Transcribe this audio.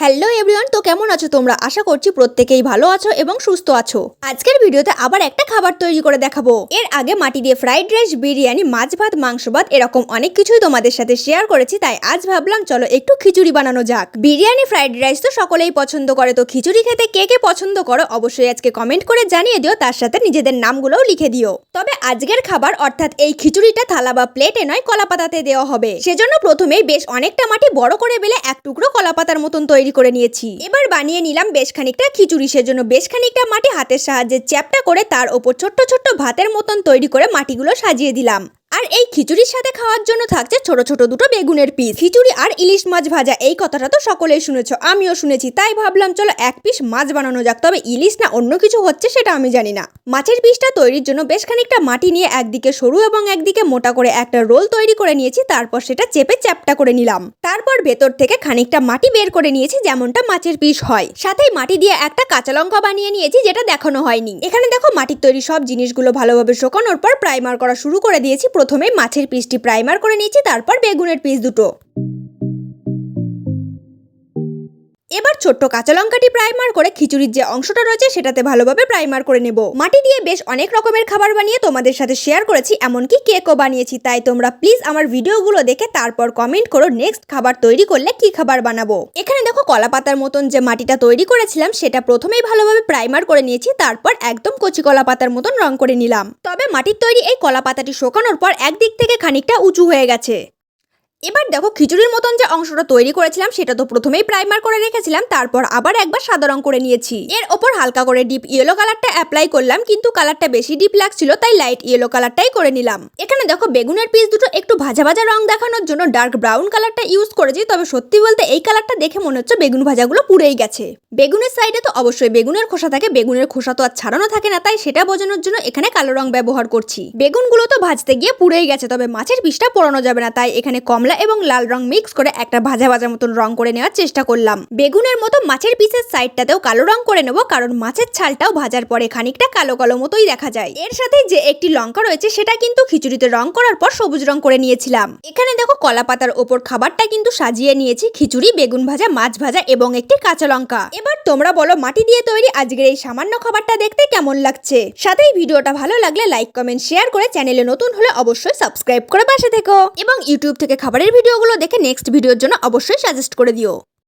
Hello everyone, তো কেমন আছো তোমরা? আশা করছি প্রত্যেকেই ভালো আছো এবং সুস্থ আছো। আজকের ভিডিওতে আবার একটা খাবার তৈরি করে দেখাবো। এর আগে মাটি দিয়ে ফ্রাইড রাইস বিরিয়ানি, মাছ ভাত, মাংস ভাত এরকম অনেক কিছুই তোমাদের সাথে শেয়ার করেছি, তাই আজ ভাবলাম চলো একটু খিচুড়ি বানানো যাক। বিরিয়ানি ফ্রাইড রাইস তো সকলেই পছন্দ করে, তো খিচুড়ি খেতে কে কে পছন্দ করো অবশ্যই আজকে কমেন্ট করে জানিয়ে দিও, তার সাথে নিজেদের নামগুলোও লিখে দিও। তবে আজকের খাবার অর্থাৎ এই খিচুড়িটা থালা বা প্লেটে নয়, কলাপাতাতে দেওয়া হবে। সেজন্য প্রথমেই বেশ অনেকটা মাটি বড় করে বেলে এক টুকরো কলাপাতার মতন তৈরি করে নিয়েছি। এবার বানিয়ে নিলাম বেশ খানিকটা খিচুড়ি। সেজন্য বেশ খানিকটা মাটি হাতের সাহায্যে চ্যাপটা করে তার ওপর ছোট্ট ছোট্ট ভাতের মতন তৈরি করে মাটিগুলো সাজিয়ে দিলাম। আর এই খিচুড়ির সাথে খাওয়ার জন্য থাকছে ছোট ছোট দুটো বেগুনের পিস খিচুড়ি আর ইলিশ মাছ ভাজা, এই কথাটা তো সকলেই শুনেছো। আমিও শুনেছি, তাই ভাবলাম চলো এক পিস মাছ বানানো যাক। তবে ইলিশ না অন্য কিছু হচ্ছে সেটা আমি জানি না। মাছের পিসটা তৈরির জন্য বেশ খানিকটা মাটি নিয়ে একদিকে সরু এবং একদিকে মোটা করে একটা রোল তৈরি করে নিয়েছি, তারপর সেটা চেপে চ্যাপটা করে নিলাম। তারপর ভেতর থেকে খানিকটা মাটি বের করে নিয়েছি, যেমনটা মাছের পিস হয়। সাথেই মাটি দিয়ে একটা কাঁচা লঙ্কা বানিয়ে নিয়েছি, যেটা দেখানো হয়নি। এখানে দেখো মাটির তৈরি সব জিনিসগুলো ভালোভাবে শোকানোর পর প্রাইমার করা শুরু করে দিয়েছি প্রথমে মাছের পিসটি প্রাইমার করে নিয়েছি তারপর বেগুনের পিস দুটো। এবার ছোট্ট কাঁচা লঙ্কাটি প্রাইমার করে খিচুড়ির যে অংশটা রয়েছে সেটাতে ভালোভাবে প্রাইমার করে নেব। মাটি দিয়ে বেশ অনেক রকমের খাবার বানিয়ে তোমাদের সাথে শেয়ার করেছি, এমনকি কেকও বানিয়েছি। তাই তোমরা প্লিজ আমার ভিডিওগুলো দেখে তারপর কমেন্ট করো নেক্সট খাবার তৈরি করলে কি খাবার বানাবো। এখানে দেখো কলা পাতার মতন যে মাটিটা তৈরি করেছিলাম, সেটা প্রথমেই ভালোভাবে প্রাইমার করে নিয়েছি, তারপর একদম কচি কলা পাতার মতন রং করে নিলাম। তবে মাটির তৈরি এই কলা পাতাটি শোকানোর পর একদিক থেকে খানিকটা উঁচু হয়ে গেছে। এবার দেখো খিচুড়ির মতন যে অংশটা তৈরি করেছিলাম, সেটা তো প্রথমেই প্রাইমার করে রেখেছিলাম, তারপর আবার একবার সাদা রং করে নিয়েছি। এর ওপর হালকা করে ডিপ ইয়েলো কালারটা অ্যাপ্লাই করলাম, কিন্তু কালারটা বেশি ডিপ লাগছিল, তাই লাইট ইয়েলো কালারটাই করে নিলাম। এখানে দেখো বেগুনের পিস দুটো একটু ভাজা ভাজা রং দেখানোর জন্য ডার্ক ব্রাউন কালারটা ইউজ করেছি, তবে সত্যি বলতে এই কালারটা দেখে মনে হচ্ছে বেগুন ভাজাগুলো পুড়েই গেছে। বেগুনের সাইডে তো অবশ্যই বেগুনের খোসা থাকে, বেগুনের খোসা তো আর ছাড়ানো থাকে না, তাই সেটা বোঝানোর জন্য এখানে কালো রং ব্যবহার করছি। বেগুনগুলো তো ভাজতে গিয়ে পুড়েই গেছে, তবে মাছের পিসটা পোড়ানো যাবে না, তাই এখানে কমলা এবং লাল রং মিক্স করে একটা ভাজা ভাজা মতন রং করে নেওয়ার চেষ্টা করলাম। বেগুনের মতো মাছের পিসের সাইডটাতেও কালো রং করে নেব, কারণ মাছের ছালটাও ভাজার পরে খানিকটা কালো কালো মতোই দেখা যায়। এর সাথে যে একটি লঙ্কা রয়েছে, সেটা কিন্তু খিচুড়িতে রং করার পর সবুজ রং করে নিয়েছিলাম। এখানে দেখো কলা পাতার ওপর খাবারটা কিন্তু সাজিয়ে নিয়েছি, খিচুড়ি, বেগুন ভাজা, মাছ ভাজা এবং একটি কাঁচা লঙ্কা। এবার তোমরা বলো মাটি দিয়ে তৈরি আজকের এই সামান্য খাবারটা দেখতে কেমন লাগছে? সাথেই ভিডিওটা ভালো লাগলে লাইক, কমেন্ট, শেয়ার করে চ্যানেলে নতুন হলে অবশ্যই সাবস্ক্রাইব করে পাশে থেকো। এবং ইউটিউব থেকে খাবারের ভিডিওগুলো দেখে নেক্সট ভিডিওর জন্য অবশ্যই সাজেস্ট করে দিও।